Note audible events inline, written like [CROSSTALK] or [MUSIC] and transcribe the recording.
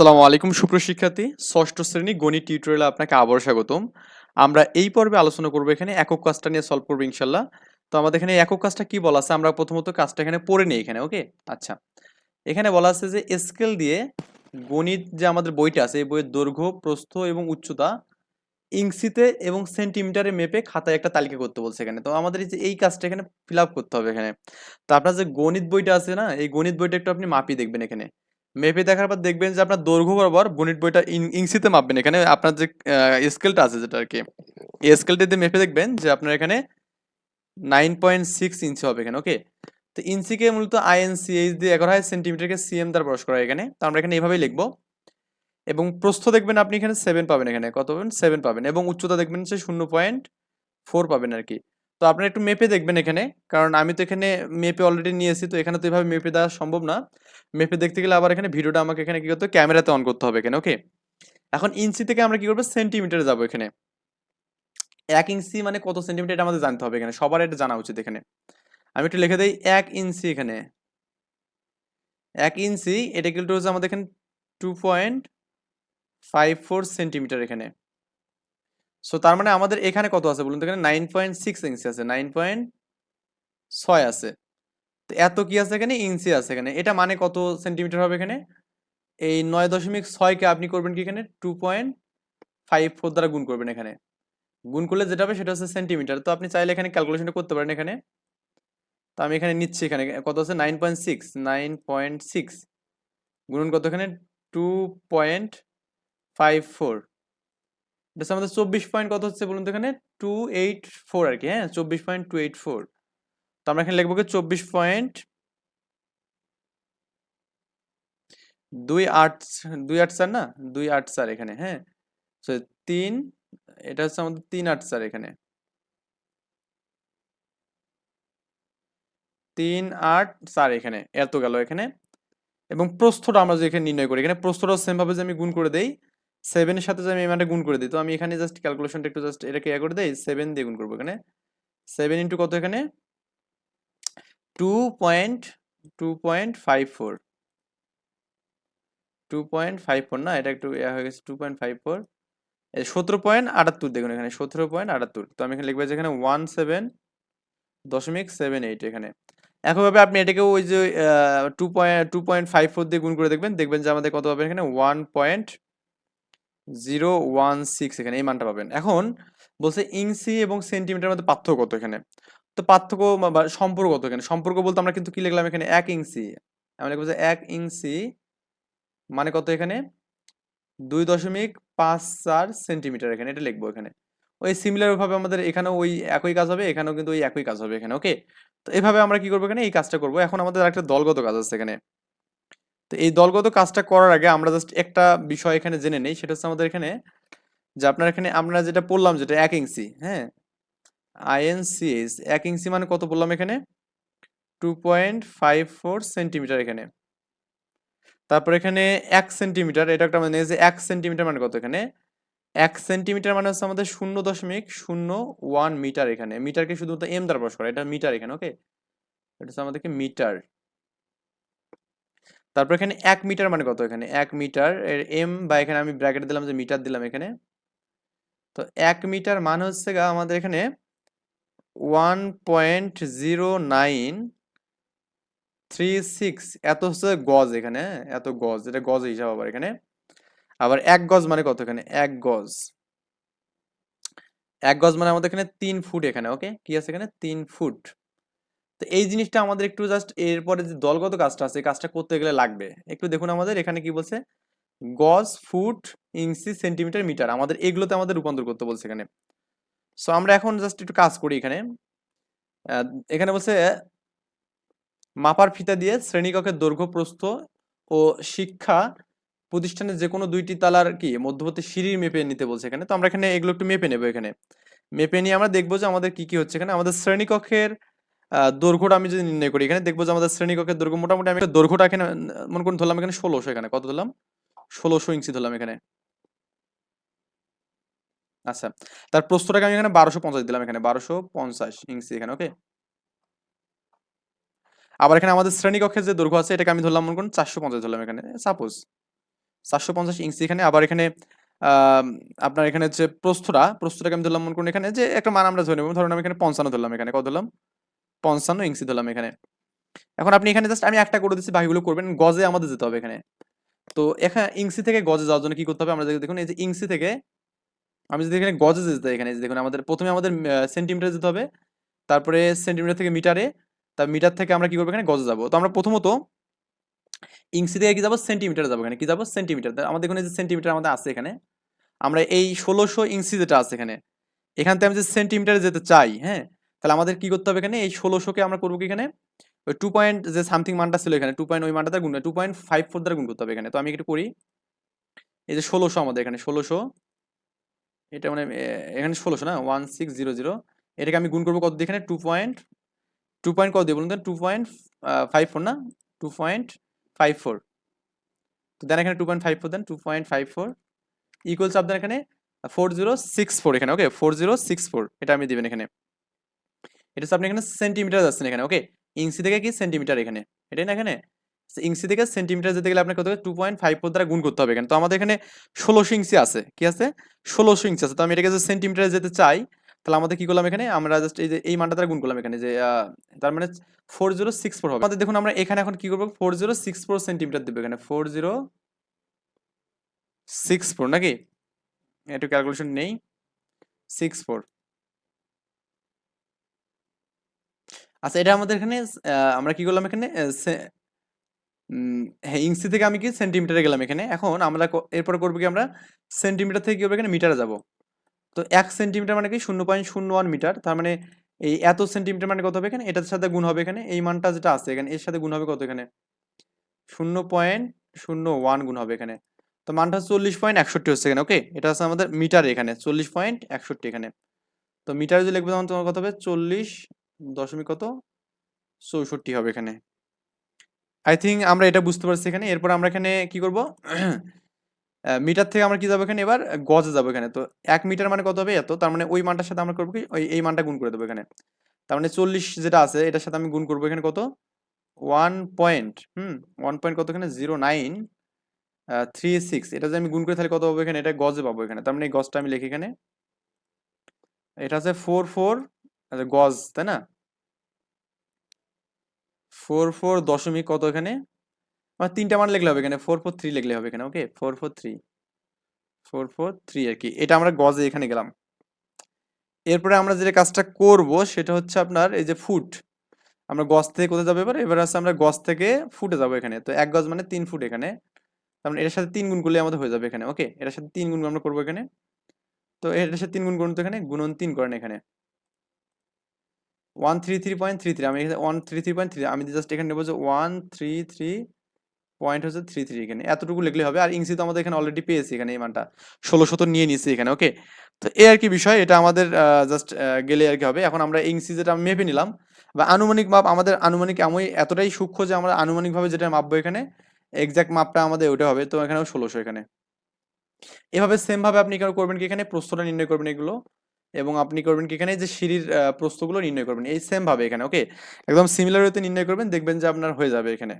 আসসালামু আলাইকুম সুপ্রশিক্ষার্থী ষষ্ঠ শ্রেণি গণিত টিউটোরিয়ালে আপনাকে আবার স্বাগতম। আমরা এই পর্বে আলোচনা করব এখানে একক কাজটা নিয়ে সলভ করব ইনশাল্লাহ তো আমাদের এখানে একক কাজটা কি বলা আছে? আমরা প্রথমত কাজটা এখানে পড়ে নিই এখানে ওকে আচ্ছা। এখানে বলা আছে যে স্কেল দিয়ে গণিত যে আমাদের বইটা আছে, এই বইয়ের দৈর্ঘ্য, প্রস্থ এবং উচ্চতা ইংসিতে এবং সেন্টিমিটারে মেপে খাতায় একটা তালিকা করতে বলছে এখানে। তো আমাদের যে এই কাজটা এখানে ফিল করতে হবে এখানে। তো আপনার যে গণিত বইটা আছে না, এই গণিত বইটা একটু আপনি মাপিয়ে দেখবেন এখানে। মেপে দেখার পর দেখবেন যে আপনার দৈর্ঘ্য বরাবর গণিত বইটা ইং- ইঞ্চিতে মাপবেন। এখানে আপনার যে স্কেলটা আছে যেটা আর কি এই দিয়ে মেপে দেখবেন যে আপনার এখানে নাইন পয়েন্ট সিক্স ইঞ্চি হবে এখানে ওকে তো ইঞ্চিকে মূলত আইএনসিএইচ দিয়ে এগারো হয় সেন্টিমিটারকে সিএম দ্বারা প্রকাশ করা হয় এখানে। তো আমরা এখানে এভাবেই লিখব। এবং প্রস্থ দেখবেন আপনি এখানে সেভেন পাবেন এখানে, কত পাবেন? সেভেন পাবেন। এবং উচ্চতা দেখবেন সে শূন্য পয়েন্ট ফোর পাবেন আর কি তো আপনারা একটু মেপে দেখবেন এখানে। কারণ আমি তো এখানে মেপে অলরেডি নিয়েছি, তো এখানে তো এভাবে মেপে দেওয়া সম্ভব না। মেপে দেখতে গেলে আবার এখানে ভিডিওটা আমাকে এখানে কি করতে ক্যামেরাতে অন করতে হবে এখানে ওকে এখন ইঞ্চি থেকে আমরা কি করব? সেন্টিমিটারে যাব এখানে। এক ইঞ্চি মানে কত সেন্টিমিটার আমাদের জানতে হবে এখানে। সবার এটা জানা উচিত এখানে। আমি একটু লিখে দিই, এক ইঞ্চি এখানে। এক ইঞ্চি এটা কিন্তু হচ্ছে আমাদের এখানে two point five four centimetre এখানে। সো তার মানে আমাদের এখানে কত আছে বলুন তো? এখানে নাইন পয়েন্ট সিক্স ইঞ্চি আছে নাইন পয়েন্ট ছয় আছে। তো এত কি আছে এখানে? ইঞ্চি আছে এখানে। এটা মানে কত সেন্টিমিটার হবে এখানে? এই নয় দশমিক ছয়কে আপনি করবেন কি এখানে? টু পয়েন্ট ফাইভ ফোর দ্বারা গুণ করবেন এখানে। গুণ করলে যেটা হবে সেটা হচ্ছে সেন্টিমিটার তো আপনি চাইলে এখানে ক্যালকুলেশনটা করতে পারেন এখানে। তো আমি এখানে নিচ্ছি এখানে। কত আছে? Nine point six nine point six গুণন কত এখানে? টু পয়েন্ট ফাইভ ফোর এটা আমাদের চব্বিশ পয়েন্ট কত হচ্ছে বলুন তো এখানে? টু এইট ফোর আর কি হ্যাঁ? চব্বিশ পয়েন্ট টু এইট ফোর তো আমরা এখানে লিখব কি? চব্বিশ পয়েন্ট দুই আট দুই আট চার না? দুই আট চার এখানে হ্যাঁ? তো তিন, এটা হচ্ছে আমাদের তিন আট চার এখানে। তিন আট চার এখানে, এত গেল এখানে। এবং প্রস্থটা আমরা যে এখানে নির্ণয় করি, এখানে প্রস্থটাও সেম ভাবে যে আমি গুণ করে দেই সেভেনের সাথে যে আমি এই গুণ করে দিই, তো আমি এখানে জাস্ট ক্যালকুলেশনটা একটু জাস্ট এটাকে ইয়ে করে দেই সেভেন দিয়ে গুণ করব এখানে। সেভেন ইন্টু কত এখানে? Two point two point five four two point five four না, এটা একটু ইয়া হয়ে গেছে টু পয়েন্ট ফাইভ ফোর সতেরো পয়েন্ট আটাত্তর দেখুন এখানে, সতেরো পয়েন্ট আটাত্তর। তো আমি এখানে লিখব যে এখানে ওয়ান সেভেন দশমিক সেভেন এইট এখানে। একইভাবে আপনি এটাকে ওই যে two point two point five four দিয়ে গুণ করে দেখবেন দেখবেন যে আমাদের কত হবে এখানে? One point zero one six এখানে এই মানটা পাবেন। এখন বলছে ইঞ্চি এবং সেন্টিমিটার মধ্যে পার্থক্য কত এখানে? তো পার্থক্য বা- সম্পর্ক কত এখানে? সম্পর্ক বলতে আমরা কিন্তু কি লিখলাম এখানে? এক ইঞ্চি। আমরা লিখব যে এক ইঞ্চি মানে কত এখানে? দুই দশমিক পাঁচ চার সেন্টিমিটার এখানে, এটা লিখব এখানে। ওই সিমিলার ভাবে আমাদের এখানেও ওই একই কাজ হবে, এখানেও কিন্তু ওই একই কাজ হবে এখানে ওকে তো এভাবে আমরা কি করব এখানে? এই কাজটা করব। এখন আমাদের একটা দলগত কাজ আছে এখানে। তো এই দলগত কাজটা করার আগে আমরা জাস্ট একটা বিষয় এখানে জেনে নেই, সেটা হচ্ছে আমাদের এখানে যে আপনার এখানে আমরা যেটা পড়লাম যেটা এক ইঞ্চি হ্যাঁ? আইএনসিএস এক ইঞ্চি মানে কত বললাম এখানে? Two point five four centimetre এখানে। তারপর এখানে এক সেন্টিমিটার এটা একটা মানে যে এক সেন্টিমিটার মানে কত এখানে? এক সেন্টিমিটার মানে হচ্ছে আমাদের শূন্য দশমিক শূন্য ওয়ান মিটার এখানে। মিটারকে শুধুমাত্র এম দ্বারা প্রকাশ করা, এটা মিটার এখানে ওকে এটা হচ্ছে আমাদেরকে মিটার তারপর এখানে এক মিটার মানে কত এখানে? এক মিটার, এর এম বা এখানে আমি ব্র্যাকেট দিলাম যে মিটার দিলাম এখানে। তো এক মিটার মানে হচ্ছে গা আমাদের এখানে one point zero nine three six এত হচ্ছে গজ এখানে হ্যাঁ? এত গজ, এটা গজ হিসাব আবার এখানে। আবার এক গজ মানে কত এখানে? এক গজ। এক গজ মানে আমাদের এখানে তিন ফুট এখানে ওকে কি আছে এখানে? তিন ফুট। তো এই জিনিসটা আমাদের একটু জাস্ট এরপরে যে দলগত কাজটা আছে কাজটা করতে গেলে লাগবে। একটু দেখুন আমাদের, এখানে কি বলছে? গজ, ফুট, ইঞ্চি, সেন্টিমিটার, মিটার, আমাদের এগুলোতে আমাদের রূপান্তর করতে বলছে এখানে। সো আমরা এখন জাস্ট একটু কাজ করি এখানে। এখানে বলছে, মাপার ফিতা দিয়ে শ্রেণীকক্ষের দৈর্ঘ্য, প্রস্থ ও শিক্ষা প্রতিষ্ঠানের যে কোনো দুইটি তালার কি, মধ্যবর্তী সিঁড়ির মেপে নিতে বলছে এখানে। তো আমরা এখানে এগুলো একটু মেপে নেব এখানে। মেপে নিয়ে আমরা দেখব যে আমাদের কি কি হচ্ছে এখানে। আমাদের শ্রেণীকক্ষের দৈর্ঘ্যটা আমি যদি নির্ণয় করি, এখানে দেখব যে আমাদের শ্রেণীকক্ষের দৈর্ঘ্য মোটামুটি আমি দৈর্ঘ্যটা এখানে, মনে করুন ধরলাম এখানে ষোলোশো, এখানে কত ধরলাম? ষোলোশো ইঞ্চি ধরলাম এখানে। আচ্ছা তার প্রস্থটাকে আমি এখানে বারোশো পঞ্চাশ দিলাম এখানে, বারোশো পঞ্চাশ ইঞ্চি এখানে ওকে আবার এখানে আমাদের শ্রেণীকক্ষের যে দৈর্ঘ্য আছে, এটাকে আমি ধরলাম মনে করুন চারশো পঞ্চাশ ধরলাম এখানে সাপোজ চারশো পঞ্চাশ ইঞ্চি এখানে, আবার এখানে আপনার এখানে হচ্ছে প্রস্থটা, প্রস্থটাকে আমি ধরলাম মনে করুন এখানে, যে একটা মান আমরা ধরে নেব, ধরুন আমি এখানে পঞ্চান্ন ধরলাম এখানে, কত ধরলাম? পঞ্চান্ন ইঞ্চি ধরলাম এখানে। এখন আপনি এখানে জাস্ট আমি একটা করে দিচ্ছি, বাকিগুলো করবেন, গজে আমাদের যেতে হবে এখানে। তো এখানে ইঞ্চি থেকে গজে যাওয়ার জন্য কি করতে হবে? আমরা দেখুন, এই যে ইঞ্চি থেকে আমি যদি এখানে গজে যেতে এখানে দেখুন, আমাদের প্রথমে আমাদের সেন্টিমিটার যেতে হবে, তারপরে সেন্টিমিটার থেকে মিটারে তার মিটার থেকে আমরা কি করব এখানে? গজে যাব। তো আমরা প্রথমত ইঞ্চি থেকে কি যাব? সেন্টিমিটার যাব এখানে। কি যাব? সেন্টিমিটার। আমাদের এখানে যে সেন্টিমিটার আমাদের আছে এখানে। আমরা এই ষোলোশো ইঞ্চি যেটা আছে এখানে, এখান থেকে আমি যে সেন্টিমিটারে যেতে চাই হ্যাঁ তাহলে আমাদের কি করতে হবে এখানে? এই ষোলোশোকে আমরা করব কি এখানে? ওই টু পয়েন্ট যে সামথিং মানটা ছিল এখানে টু পয়েন্ট ওই মানটা গুণ টু পয়েন্ট ফাইভ ফোর দ্বারা গুণ করতে হবে এখানে। তো আমি একটু করি। এই যে ষোলোশো আমাদের এখানে, ষোলোশো। এটা মানে এখানে ষোলোশো না? ওয়ান সিক্স জিরো জিরো এটাকে আমি গুণ করব কত দিয়ে এখানে? টু পয়েন্ট টু পয়েন্ট কত দিয়ে বলুন টু পয়েন্ট ফাইভ ফোর না? টু পয়েন্ট ফাইভ ফোর তো দেন এখানে two point five four then two point five four equals আপনার এখানে ফোর জিরো সিক্স ফোর এখানে okay four zero six four এটা আমি দিবেন এখানে। এটা হচ্ছে আপনি এখানে সেন্টিমিটার যাচ্ছেন এখানে ওকে ইঞ্চি থেকে কি সেন্টিমিটার এখানে? এটাই না এখানে? ইঞ্চি থেকে সেন্টিমিটার যেতে গেলে আপনাকে টু পয়েন্ট ফাইভ ফোর দ্বারা গুণ করতে হবে এখানে। তো আমাদের এখানে ষোলোশো ইঞ্চি আছে, কি আছে? ষোলোশো ইঞ্চি আছে। তো আমি এটাকে যে সেন্টিমিটারে যেতে চাই, তাহলে আমাদের কি করলাম এখানে? আমরা জাস্ট এই যে, এই মানটা দ্বারা গুণ করলাম এখানে যে তার মানে ফোর জিরো সিক্স ফোর হবে। আমাদের দেখুন আমরা এখানে এখন কি করব? Four zero six four centimetre দেবো এখানে। ফোর জিরো সিক্স ফোর নাকি? একটু ক্যালকুলেশন নেই। সিক্স ফোর আচ্ছা এটা আমাদের এখানে আমরা কি করলাম এখানে? হ্যাঁ ইঞ্চি থেকে আমি কি সেন্টিমিটারে গেলাম এখানে। এখন আমরা এরপরে করব কি আমরা? সেন্টিমিটার থেকে কি করব এখানে? মিটারে যাব। তো এক সেন্টিমিটার মানে কি? শূন্য পয়েন্ট শূন্য ওয়ান মিটার। তার মানে এই এত সেন্টিমিটার মানে কত হবে এখানে? এটার সাথে গুণ হবে এখানে। এই মানটা যেটা আছে এখানে, এর সাথে গুণ হবে কত এখানে? শূন্য পয়েন্ট শূন্য ওয়ান গুণ হবে এখানে। তো মানটা চল্লিশ পয়েন্ট একষট্টি হচ্ছে এখানে, ওকে? এটা হচ্ছে আমাদের মিটার এখানে, চল্লিশ পয়েন্ট একষট্টি এখানে। তো মিটারে যদি লিখবে তখন তোমার কত হবে? চল্লিশ দশমিক কত? চৌষট্টি হবে এখানে। আই থিঙ্ক আমরা এটা বুঝতে পারছি এখানে। এরপর আমরা এখানে কি করব? [CLEARS THROAT] মিটার থেকে আমরা কি যাব এখানে? এবার গজে যাব এখানে। তো এক মিটার মানে কত হবে এত? তার মানে ওই মানটার সাথে আমরা করব কি? ওই, এই মানটা গুণ করে দেবো এখানে। তার মানে চল্লিশ যেটা আছে, এটার সাথে আমি গুণ করব এখানে কত? One point hmm one point কত এখানে? জিরো নাইন থ্রি সিক্স এটা যদি আমি গুণ করে তাহলে কত হবে এখানে? এটা গজে পাবো এখানে। তার মানে এই গজটা আমি লিখি এখানে। এটা আছে ফোর ফোর গজ, তাই না? ফোর ফোর দশমিক কত এখানে? আমার তিনটা মান লিখলে হবে এখানে। ফোর ফোর থ্রি লিখলে হবে এখানে okay four four three four four three আর কি। এটা আমরা গজে এখানে গেলাম। এরপরে আমরা যেটা কাজটা করব, সেটা হচ্ছে আপনার এই যে ফুট আমরা গজ থেকে কোথায় যাব এবার? এবার আছে আমরা গজ থেকে ফুটে যাব এখানে। তো এক গজ মানে তিন ফুট এখানে। তার মানে এটার সাথে তিন গুণ করলে আমাদের হয়ে যাবে এখানে ওকে এটার সাথে তিন গুণ আমরা করব এখানে। তো এটার সাথে তিন গুণ করুন তো এখানে, গুণন তিন করেন এখানে। One three three point three three আমি এখানে one three three point three আমি জাস্ট এখানে নেব যে ওয়ান থ্রি থ্রি পয়েন্ট হচ্ছে থ্রি থ্রি এখানে। এতটুকু লিখলে হবে। আর ইংসি তো আমাদের এখানে অলরেডি পেয়েছি এখানে এই মানটা। ষোলোশো তো নিয়ে নিয়েছি এখানে ওকে তো এই আর কি বিষয়, এটা আমাদের জাস্ট গেলে আর কি হবে। এখন আমরা ইংসি যেটা মেপে নিলাম, বা আনুমানিক মাপ, আমাদের আনুমানিক আমি এতটাই সূক্ষ্ম যে আমরা আনুমানিকভাবে যেটা মাপবো এখানে এক্সাক্ট মাপটা আমাদের ওটা হবে। তো এখানেও ষোলোশো এখানে। এভাবে সেমভাবে আপনি কেন করবেন কি? এখানে প্রস্তটা নির্ণয় করবেন এগুলো। এবং আপনি করবেন কি এখানে যে সিঁড়ির আহ, প্রস্থগুলো নির্ণয় করবেন। এই সেম ভাবে এখানে ওকে একদম সিমিলার ওয়েতে নির্ণয় করবেন দেখবেন যে আপনার হয়ে যাবে এখানে।